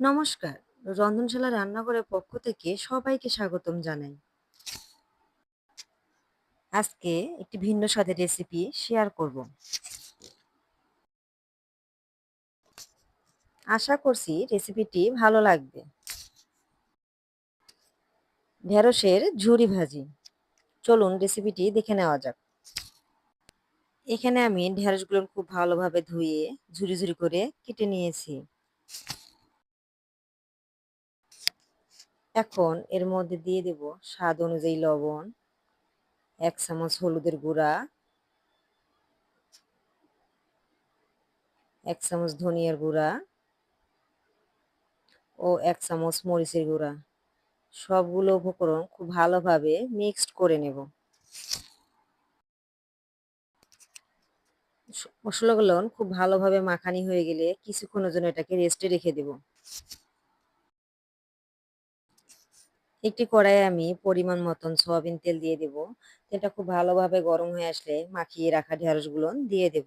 নমস্কার। রন্ধনশালা রান্নাঘরের পক্ষ থেকে সবাইকে স্বাগতম জানাই। আজকে একটি ভিন্ন স্বাদের রেসিপি শেয়ার করব। আশা করছি রেসিপিটি ভালো লাগবে। ঢেঁড়সের ঝুরি ভাজি। চলুন রেসিপিটি দেখে নেওয়া যাক। এখানে আমি ঢেঁড়সগুলো খুব ভালোভাবে ধুয়ে ঝুরি ঝুরি করে কেটে নিয়েছি। এখন এর মধ্যে দিয়ে দেব স্বাদ অনুযায়ী লবণ, এক চামচ হলুদের গুঁড়া, এক চামচ ধনিয়ার গুঁড়া ও এক চামচ মরিচের গুঁড়া। সবগুলো উপকরণ খুব ভালোভাবে মিক্সড করে নেব। মশলাগুলো খুব ভালোভাবে মাখানি হয়ে গেলে কিছুক্ষণের জন্য এটাকে রেস্টে রেখে দেব। একটি কড়াইয়ে আমি পরিমাণ মতন সয়াবিন তেল দিয়ে দেব। তেলটা খুব ভালোভাবে গরম হয়ে আসলে মাখিয়ে রাখা ঢেঁড়সগুলো দিয়ে দেব।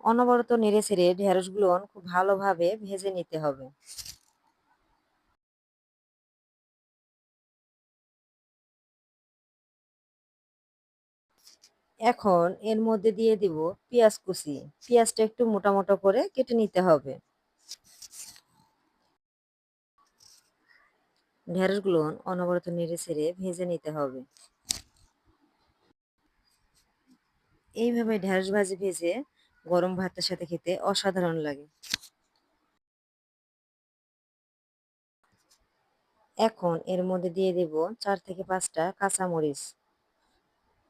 অনবরত নেড়ে ছেড়ে ঢেঁড়সগুলো খুব ভালোভাবে ভেজে নিতে হবে। এখন এর মধ্যে দিয়ে দিব পেঁয়াজ কুচি। পেঁয়াজটা একটু মোটা মোটা করে কেটে নিতে হবে। ঢেঁড়সগুলো অনবরত নেড়ে ছেড়ে ভেজে নিতে হবে। এইভাবে ঢেঁড়স ভাজি ভেজে গরম ভাতের সাথে খেতে অসাধারণ লাগে। এখন এর মধ্যে দিয়ে দেব চার থেকে পাঁচটা কাঁচামরিচ।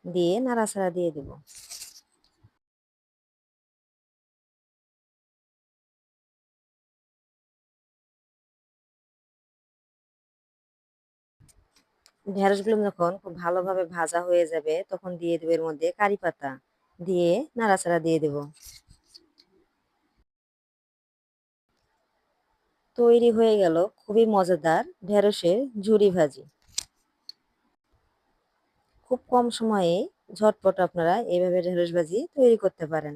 দিয়ে নাড়াচাড়া দিয়ে দেব। ঢেঁড়সগুলো যখন খুব ভালোভাবে ভাজা হয়ে যাবে, তখন দিয়ে দেবো এর মধ্যে কারি পাতা। দিয়ে নাড়াচাড়া দিয়ে দেব। তৈরি হয়ে গেল খুবই মজাদার ঢেঁড়সের ঝুরি ভাজি। খুব কম সময়ে ঝটপট আপনারা এইভাবে ঢেঁড়স ভাজি তৈরি করতে পারেন।